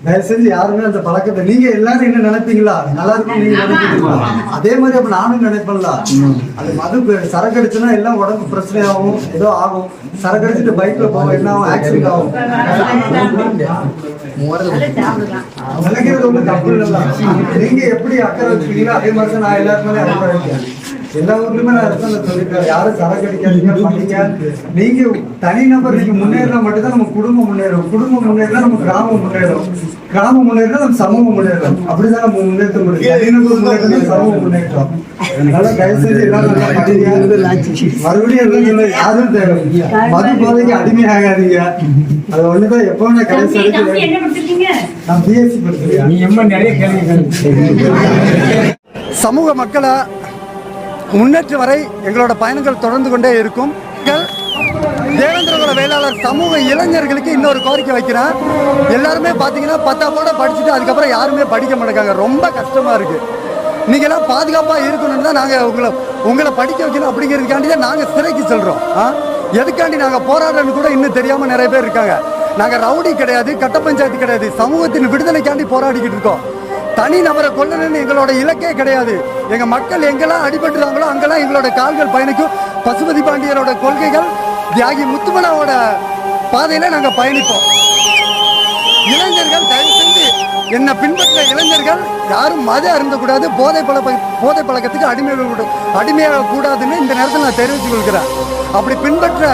தயவு செஞ்சு யாருமே அந்த பழக்கத்தை நீங்க எல்லாரும் என்ன நினைப்பீங்களா? நல்லா இருக்கும் நீங்க நினைப்பீங்களா? அதே மாதிரி அப்ப நானும் நினைப்பேன்ல. அது மது சரக்கு அடிச்சுன்னா எல்லாம் உடம்பு பிரச்சனை ஆகும் ஏதோ ஆகும். சரக்கு அடிச்சுட்டு பைக்ல போவோம் என்ன ஆகும்? ஆக்சிடென்ட் ஆகும். நினைக்கிறது ஒண்ணும் தப்பு இல்லைல்ல. நீங்க எப்படி அக்கறை வச்சுக்கீங்களோ அதே மாதிரி தான் நான் எல்லாருக்குமே அக்கறை வைக்கிறேன் எல்லா ஊர்லயுமே நான் இருக்கேன் அந்த சொல்லிருக்கேன் யாரும் சரக்கு அடிக்காதீங்க பண்ணீங்க நீங்க தனிநபர் நீங்க முன்னேறினா மட்டும்தான் நம்ம குடும்பம் முன்னேறும். குடும்பம் முன்னேறினா நம்ம கிராமம் முன்னேறும். கிராமம் முன்னேறினா நம்ம சமூகம் முன்னேறும். அப்படிதான் நம்ம முன்னேற்ற முடியும் தனிநபர் முன்னேற்றம் சமூகம் முன்னேற்றம் அதனால தயவு செஞ்சு எல்லாரும் மறுபடியும் யாரும் தேவை மது போதைக்கு அடிமையாகாதீங்க. அது ஒண்ணுதான். எப்போ நான் கடைசி நான் பிஎஸ்சி கேள்வி சமூக மக்களை முன்னேற்ற வரை எங்களோட பயணங்கள் தொடர்ந்து கொண்டே இருக்கும். மக்கள் தேவேந்திரகுல வேளாளர் சமூக இளைஞர்களுக்கு இன்னொரு கோரிக்கை வைக்கிறேன். எல்லாருமே பார்த்தீங்கன்னா பத்தாப்போட படிச்சுட்டு அதுக்கப்புறம் யாருமே படிக்க மாட்டேங்காங்க. ரொம்ப கஷ்டமாக இருக்குது நீங்களாம் பாதுகாப்பாக இருக்கணும்னு தான் நாங்கள் உங்களை உங்களை படிக்க வைக்கணும் அப்படிங்கிறதுக்காண்டி தான் நாங்கள் சிறைக்கு செல்கிறோம் ஆ? எதுக்காண்டி நாங்கள் போராடுறோன்னு கூட இன்னும் தெரியாமல் நிறைய பேர் இருக்காங்க. நாங்கள் ரவுடி கிடையாது கட்ட பஞ்சாயத்து கிடையாது. சமூகத்தின் விடுதலைக்காண்டி போராடிக்கிட்டு இருக்கோம். தனி நபரை கொள்ளணும்னு எங்களோட இலக்கே கிடையாது. எங்க மக்கள் எங்கெல்லாம் அடிபட்டுறாங்களோ அங்கெல்லாம் எங்களோட கால்கள் பயணிக்கும். பசுபதி பாண்டியரோட கொள்கைகள் தியாகி முத்துமலாவோட பாதையில நாங்க பயணிப்போம். இளைஞர்கள் தயவு செஞ்சு என்ன பின்பற்ற இளைஞர்கள் யாரும் மத அருந்தக்கூடாது. போதை பழக்க போதை பழக்கத்துக்கு அடிமையாக அடிமையாக கூடாதுன்னு இந்த நேரத்தில் நான் தெரிவித்துக் கொள்கிறேன். அப்படி பின்பற்ற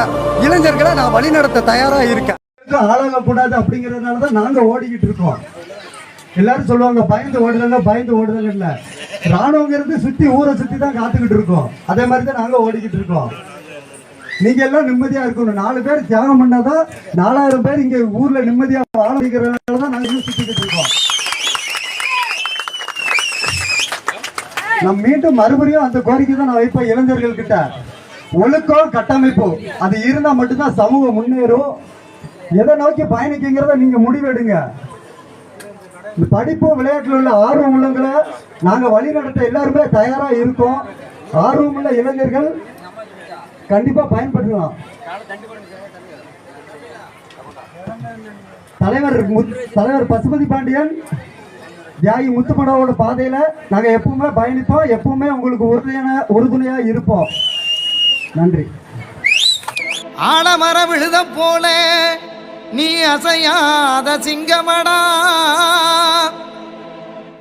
இளைஞர்களை நான் வழிநடத்த தயாரா இருக்கேன். ஆளாக கூடாது அப்படிங்கறதுனால தான் நாங்க ஓடிக்கிட்டு இருக்கோம். எல்லாரும் சொல்லுவாங்க பயந்து ஓடுதாங்க பயந்து ஓடுதாங்க இல்ல ராணுவங்கிறது சுத்தி ஊரை சுத்தி தான் காத்துக்கிட்டு இருக்கோம். அதே மாதிரி தான் நாங்க ஓடிக்கிட்டு இருக்கோம். நீங்க எல்லாம் நிம்மதியா இருக்கணும். நாலு பேர் தியாகம் பண்ணாதான் நாலாயிரம் பேர் இங்க ஊர்ல நிம்மதியா வாழ தான் நாங்க இன்னும் சுத்திக்கிட்டு இருக்கோம். நம் மீண்டும் மறுபடியும் அந்த கோரிக்கை தான் நான் வைப்பேன் இளைஞர்கள் கிட்ட ஒழுக்கம் கட்டமைப்பு. அது இருந்தா மட்டும்தான் சமூகம் முன்னேறும். எதை நோக்கி பயணிக்குங்கிறத நீங்க முடிவெடுங்க. இந்த படிப்பு உள்ள ஆர்வம் உள்ளவங்களை நாங்கள் வழி நடத்த எல்லாருமே தயாராக இருக்கோம். ஆர்வம் உள்ள இளைஞர்கள் கண்டிப்பாக பயன்படுத்தலாம் தலைவர் தலைவர் பசுபதி பாண்டியன் தியாகி முத்துப்படாவோட பாதையில் நாங்கள் எப்பவுமே பயணிப்போம். எப்பவுமே உங்களுக்கு உறுதியான உறுதுணையாக இருப்போம். நன்றி. ஆலமர விழுத போல நீ அசையாத சிங்கமடா.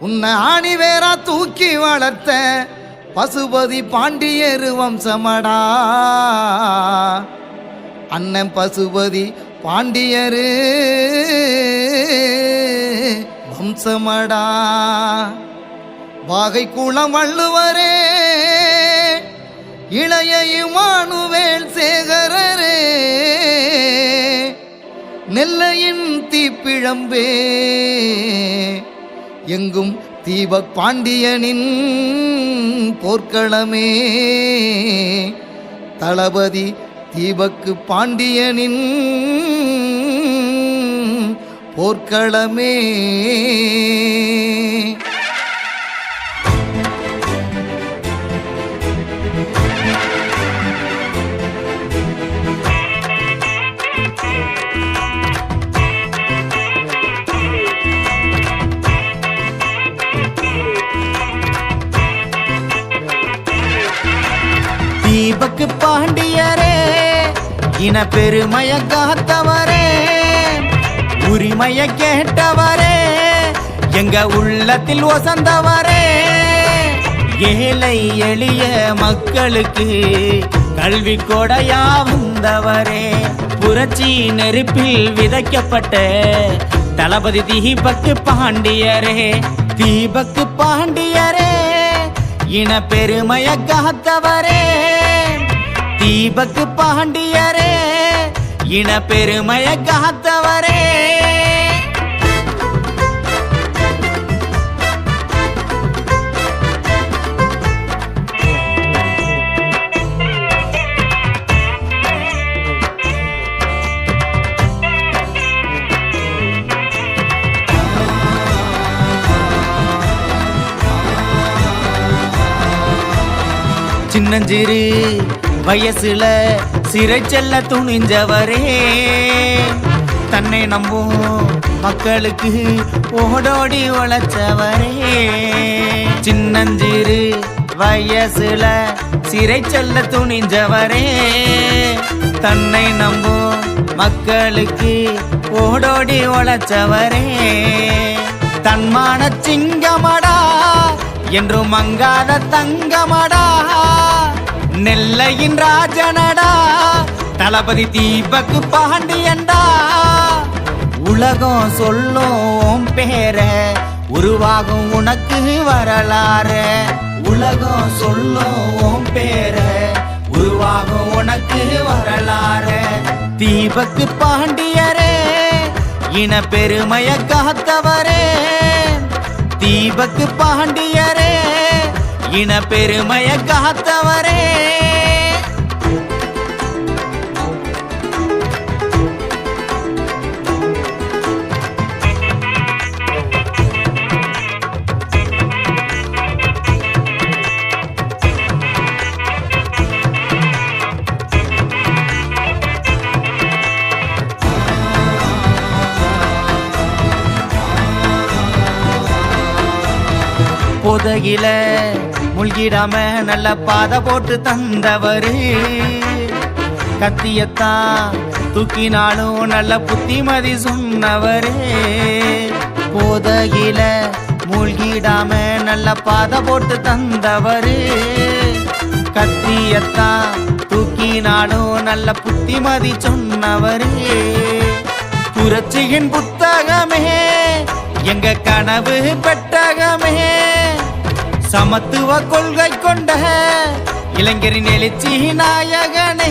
உன்னை ஆணி வேறா தூக்கி வளர்த்த பசுபதி பாண்டியரு வம்சமடா. அண்ணன் பசுபதி பாண்டியரு வம்சமடா. வாகை குளம் வள்ளுவரே இளைய இமானுவேல் சேகரரே நெல்லையின் தீப்பிழம்பே. எங்கும் தீபக் பாண்டியனின் போர்க்களமே. தளபதி தீபக்கு பாண்டியனின் போர்க்களமே. தீபக்கு பாண்டியரே இன பெருமைய காத்தவரே உரிமைய கேட்டவரே எங்க உள்ளத்தில் வசந்தவரே. ஏழை எளிய மக்களுக்கு கல்வி கொடையா வந்தவரே. புரட்சி நெருப்பில் விதைக்கப்பட்ட தளபதி தீபக்கு பாண்டியரே. தீபக்கு பாண்டியரே இன பெருமைய காத்தவரே. தீபக் பாண்டியரே இன பெருமைய காத்தவரே. சின்னஞ்சிறு வயசுல சிறை செல்ல துணிஞ்சவரே. தன்னை நம்பும் மக்களுக்கு ஓடோடி உழைச்சவரே. சின்னஞ்சிறு வயசுல சிறை செல்ல துணிஞ்சவரே. தன்னை நம்பும் மக்களுக்கு ஓடோடி உழைச்சவரே. தன்மான சிங்கமடா என்றும் மங்காத தங்கமடா. நெல்லையின் ராஜனடா தளபதி தீபக்கு பாண்டியண்டா உலகம் சொல்லும் பேர உருவாகும் உனக்கு வரலாறு. உலகம் சொல்லும் பேர உருவாகும் உனக்கு வரலாறு. தீபக்கு பாண்டியரே இன பெருமைய காத்தவரே. தீபக்கு பாண்டியரே இன பெருமைய காத்தவரே. புதகில முழ்கிடாம நல்ல பாதை போட்டு தந்தவரு. கத்தியத்தான் தூக்கினாலும் நல்ல புத்திமதி சொன்னவரு. புதகில மூழ்கிடாம நல்ல பாதை போட்டு தந்தவரு. கத்தியத்தான் தூக்கினாலும் நல்ல புத்திமதி சொன்னவரு. புரட்சியின் புத்தகமே எங்க கனவு பெட்டகமே. சமத்துவ கொள்கை கொண்ட இளைஞரின் எழுச்சி நாயகனே.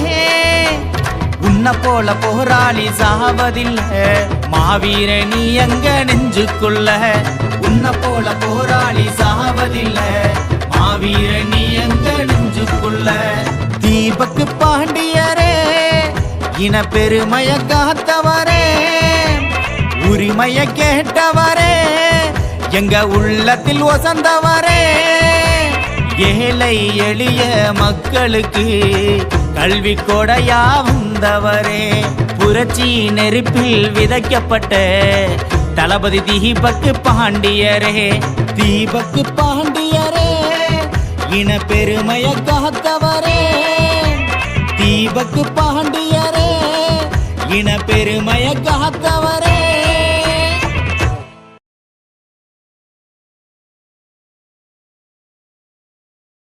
உன்ன போல போராளி சாவதில்லை மாவீர நீ எங்க நெஞ்சுக்குள்ள? உன்ன போல போராளி சாவதில்லை மாவீர நீ எங்க நெஞ்சுக்குள்ள? தீபக்கு பாண்டியரே இன பெருமைய காத்தவரே உரிமைய கேட்டவரே. எங்க உள்ளத்தில் வசந்தவரே ஏழை எளிய மக்களுக்கு கல்வி கொடையா வந்தவரே. புரட்சி நெருப்பில் விதைக்கப்பட்ட தளபதி தீபக்கு பாண்டியரே. தீபக்கு பாண்டியரே இன பெருமைய காத்தவரே. தீபக்கு பாண்டியரே இன பெருமைய காத்தவரே.